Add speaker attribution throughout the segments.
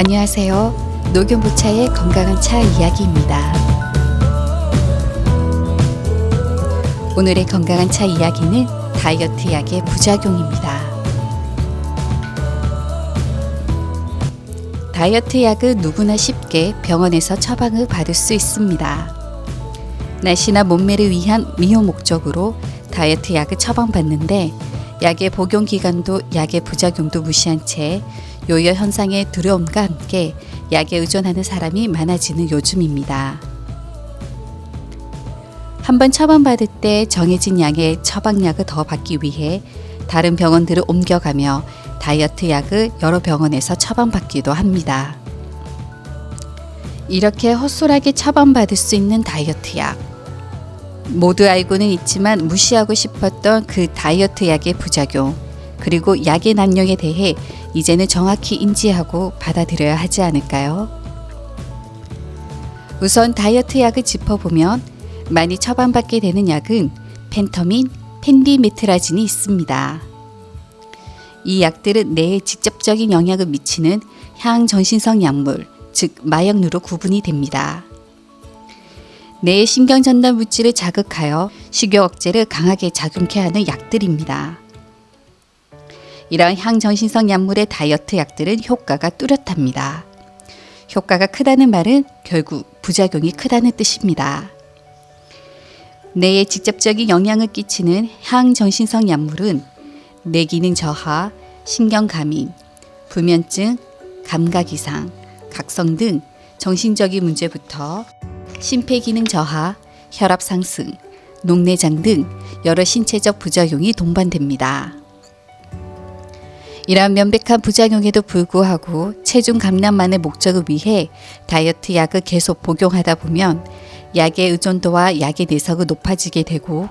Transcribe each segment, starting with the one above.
Speaker 1: 안녕하세요. 녹용부차의 건강한 차 이야기입니다. 오늘의 건강한 차 이야기는 다이어트 약의 부작용입니다. 다이어트 약은 누구나 쉽게 병원에서 처방을 받을 수 있습니다. 날씨나 몸매를 위한 미용 목적으로 다이어트 약을 처방받는데 약의 복용 기간도 약의 부작용도 무시한 채 요요 현상의 두려움과 함께 약에 의존하는 사람이 많아지는 요즘입니다. 한번 처방받을 때 정해진 양의 처방약을 더 받기 위해 다른 병원들을 옮겨가며 다이어트 약을 여러 병원에서 처방받기도 합니다. 이렇게 헛소하게 처방받을 수 있는 다이어트 약. 모두 알고는 있지만 무시하고 싶었던 그 다이어트 약의 부작용, 그리고 약의 남용에 대해 이제는 정확히 인지하고 받아들여야 하지 않을까요? 우선 다이어트 약을 짚어보면 많이 처방받게 되는 약은 펜터민, 펜디메트라진이 있습니다. 이 약들은 뇌에 직접적인 영향을 미치는 향전신성 약물, 즉 마약류로 구분이 됩니다. 뇌의 신경 전달 물질을 자극하여 식욕 억제를 강하게 작용케 하는 약들입니다. 이러한 향전신성 약물의 다이어트 약들은 효과가 뚜렷합니다. 효과가 크다는 말은 결국 부작용이 크다는 뜻입니다. 뇌에 직접적인 영향을 끼치는 향전신성 약물은 뇌 기능 저하, 신경 감인, 불면증, 감각 이상, 각성 등 정신적인 문제부터 심폐 기능 저하, 혈압 상승, 녹내장 등 여러 신체적 부작용이 동반됩니다. 이러한 명백한 부작용에도 불구하고 체중 감량만의 목적을 위해 다이어트 약을 계속 복용하다 보면 약의 의존도와 약의 내성이 높아지게 되고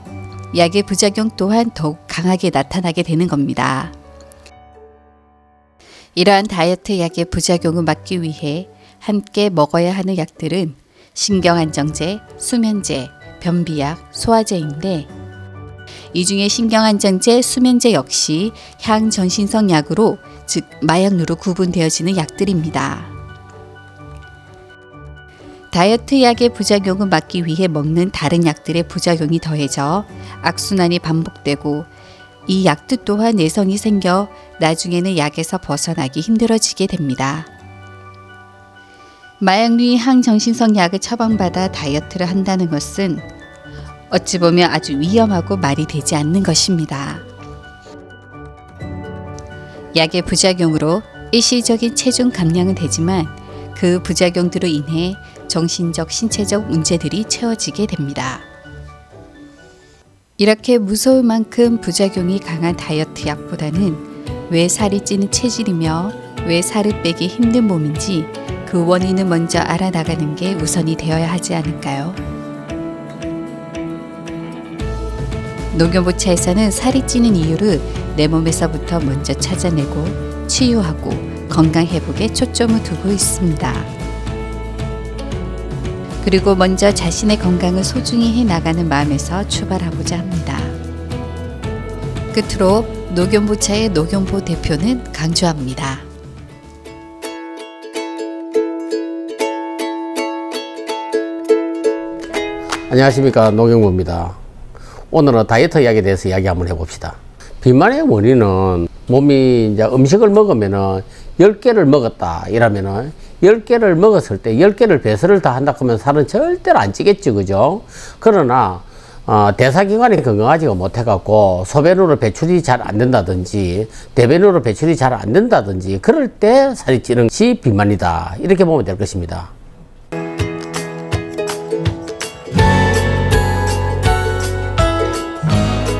Speaker 1: 약의 부작용 또한 더욱 강하게 나타나게 되는 겁니다. 이러한 다이어트 약의 부작용을 막기 위해 함께 먹어야 하는 약들은 신경안정제, 수면제, 변비약, 소화제인데 이 중에 신경안정제, 수면제 역시 향전신성 약으로 즉 마약류로 구분되어지는 약들입니다. 다이어트 약의 부작용을 막기 위해 먹는 다른 약들의 부작용이 더해져 악순환이 반복되고 이 약들 또한 내성이 생겨 나중에는 약에서 벗어나기 힘들어지게 됩니다. 마약류의 항정신성 약을 처방받아 다이어트를 한다는 것은 어찌 보면 아주 위험하고 말이 되지 않는 것입니다. 약의 부작용으로 일시적인 체중 감량은 되지만 그 부작용들로 인해 정신적, 신체적 문제들이 채워지게 됩니다. 이렇게 무서울 만큼 부작용이 강한 다이어트 약보다는 왜 살이 찌는 체질이며 왜 살을 빼기 힘든 몸인지 그 원인을 먼저 알아나가는 게 우선이 되어야 하지 않을까요? 녹용보차에서는 살이 찌는 이유를 내 몸에서부터 먼저 찾아내고 치유하고 건강 회복에 초점을 두고 있습니다. 그리고 먼저 자신의 건강을 소중히 해 나가는 마음에서 출발하고자 합니다. 끝으로 녹용보차의 녹용보 대표는 강조합니다.
Speaker 2: 안녕하십니까 노경부입니다. 오늘은 다이어트 이야기에 대해서 이야기 한번 해봅시다. 비만의 원인은 몸이 이제 음식을 먹으면은 10개를 먹었다 이러면은 10개를 먹었을 때 10개를 배설을 다 한다 그러면 살은 절대로 안 찌겠지 그죠? 그러나 어, 대사기관이 건강하지가 못해갖고 소변으로 배출이 잘 안 된다든지 대변으로 배출이 잘 안 된다든지 그럴 때 살이 찌는 것이 비만이다 이렇게 보면 될 것입니다.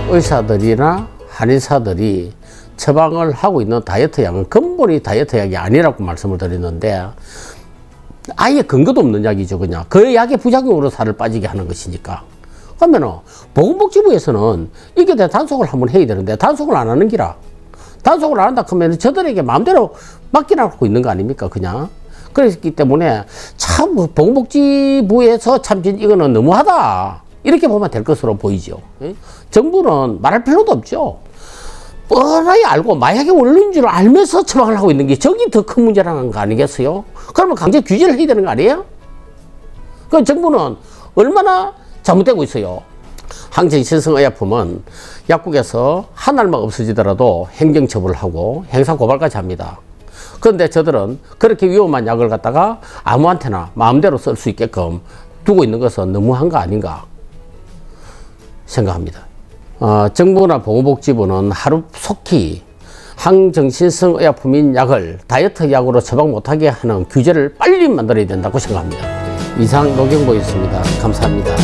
Speaker 2: 의사들이나 한의사들이 처방을 하고 있는 다이어트 약은 근본이 다이어트 약이 아니라고 말씀을 드렸는데 아예 근거도 없는 약이죠 그냥. 그 약의 부작용으로 살을 빠지게 하는 것이니까. 그러면은 보건복지부에서는 이게 대한 단속을 한번 해야 되는데 단속을 안 하는 기라. 단속을 안 한다 그러면 저들에게 마음대로 맡겨놓고 있는 거 아닙니까 그냥? 그렇기 때문에 참 보건복지부에서 참 이거는 너무하다 이렇게 보면 될 것으로 보이죠. 예? 정부는 말할 필요도 없죠. 뻔하게 알고 마약의 원료인 줄 알면서 처방을 하고 있는 게 저기 더 큰 문제라는 거 아니겠어요? 그러면 강제 규제를 해야 되는 거 아니에요? 그 정부는 얼마나 잘못되고 있어요. 항정신성의약품은 약국에서 한 알만 없어지더라도 행정처벌을 하고 행사고발까지 합니다. 그런데 저들은 그렇게 위험한 약을 갖다가 아무한테나 마음대로 쓸 수 있게끔 두고 있는 것은 너무한 거 아닌가 생각합니다. 어, 정부나 보건복지부는 하루 속히 항정신성 의약품인 약을 다이어트 약으로 처방 못하게 하는 규제를 빨리 만들어야 된다고 생각합니다. 이상 노경보였습니다. 감사합니다.